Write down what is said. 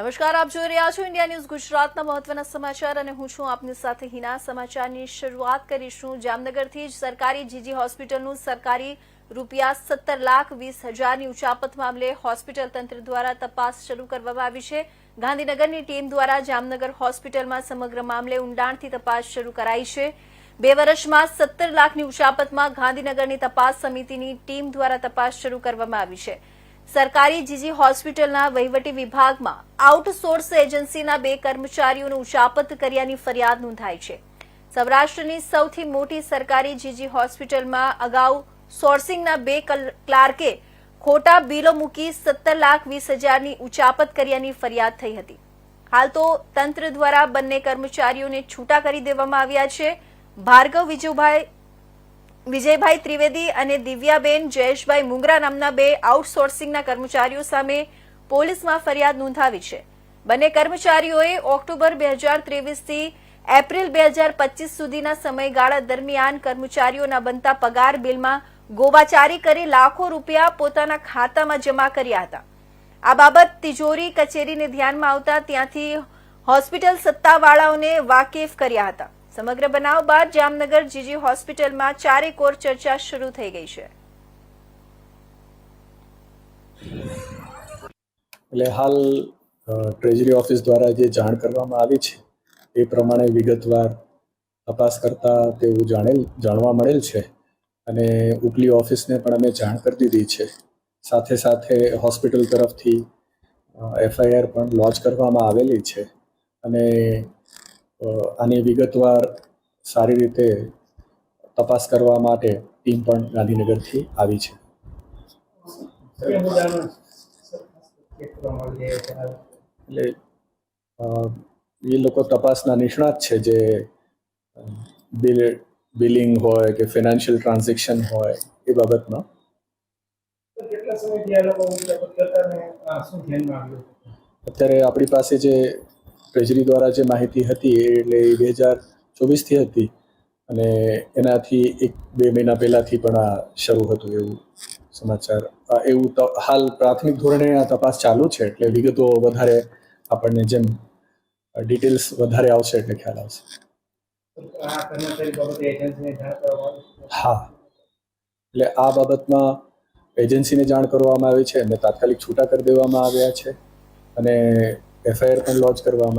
નમસ્કાર, આપ જોઈ રહ્યા છો ઇન્ડિયા ન્યૂઝ ગુજરાતના મહત્વના સમાચાર અને હું છું આપની સાથે હિના. સમાચારની શરૂઆત કરીશું. જામનગરથી જ સરકારી જીજી હોસ્પિટલનું સરકારી રૂપિયા સત્તર લાખ વીસ હજારની ઉચાપત મામલે હોસ્પિટલ તંત્ર દ્વારા તપાસ શરૂ કરવામાં આવી છે. ગાંધીનગરની ટીમ દ્વારા જામનગર હોસ્પિટલમાં સમગ્ર મામલે ઊંડાણથી તપાસ શરૂ કરાઈ છે. બે વર્ષમાં સત્તર લાખની ઉચાપતમાં ગાંધીનગરની તપાસ સમિતિની ટીમ દ્વારા તપાસ શરૂ કરવામાં આવી છે. સરકારી જીજી હોસ્પિટલના વહીવટી વિભાગમાં આઉટસોર્સ એજન્સીના બે કર્મચારીઓનું ઉચાપત કર્યાની ફરિયાદ નોંધાઈ છે. સૌરાષ્ટ્રની સૌથી મોટી સરકારી જીજી હોસ્પિટલમાં અગાઉ સોર્સિંગના બે ક્લાર્કે ખોટા બિલો મૂકી સત્તર લાખ વીસ હજારની ઉચાપત કર્યાની ફરિયાદ થઈ હતી. હાલ તો તંત્ર દ્વારા બંને કર્મચારીઓને છૂટા કરી દેવામાં આવ્યા છે. ભાર્ગવ વિજુભાઈ વિજયભાઈ ત્રિવેદી અને દિવ્યાબેન જયેશભાઈ મુંગરા નામના બે આઉટસોર્સિંગના કર્મચારીઓ સામે પોલીસમાં ફરિયાદ નોંધાવી છે. બંને કર્મચારીઓએ ઓક્ટોબર બે હજાર ત્રેવીસથી એપ્રિલ બે હજાર પચીસ સુધીના સમયગાળા દરમિયાન કર્મચારીઓના બનતા પગાર બિલમાં ગોબાચારી કરી લાખો રૂપિયા પોતાના ખાતામાં જમા કર્યા હતા. આ બાબત તિજોરી કચેરીને ધ્યાનમાં આવતા ત્યાંથી હોસ્પિટલ સત્તાવાળાઓને વાકેફ કર્યા હતા. સમગ્ર બનાવ બાદ જામનગર જીજી હોસ્પિટલમાં ચારે કોર ચર્ચા શરૂ થઈ ગઈ છે. એટલે હાલ ટ્રેજરી ઓફિસ દ્વારા જે જાણ કરવામાં આવી છે, એ પ્રમાણે વિગતવાર તપાસ કરતા તેવું જાણેલ, જાણવા મળેલ છે. અને ઉપલી ઓફિસને પણ અમે જાણ કરી દીધી છે. સાથે સાથે હોસ્પિટલ તરફથી એફઆઈઆર પણ લોન્ચ કરવામાં આવેલી છે. અને આની વિગતવાર સારી રીતે તપાસ કરવા માટે ટીમ પણ ગાંધીનગરથી આવી છે. એટલે એ લોકો તપાસના નિષ્ણાત છે જે બિલ બિલિંગ હોય કે ફિનાન્શિયલ ટ્રાન્ઝેક્શન હોય એ બાબતમાં. અત્યારે આપણી પાસે જે ટ્રેજરી દ્વારા જે માહિતી હતી એટલે એ બે હજાર ચોવીસથી હતી. અને એનાથી એક બે મહિના પહેલાંથી પણ આ શરૂ હતું એવું સમાચાર. એવું હાલ પ્રાથમિક ધોરણે આ તપાસ ચાલુ છે એટલે વિગતો વધારે આપણને જેમ ડિટેલ્સ વધારે આવશે એટલે ખ્યાલ આવશે. હા. એટલે આ બાબતમાં એજન્સીને જાણ કરવામાં આવી છે અને તાત્કાલિક છૂટા કરી દેવામાં આવ્યા છે. અને એફઆઈઆર પણ લોન્ચ કરવામાં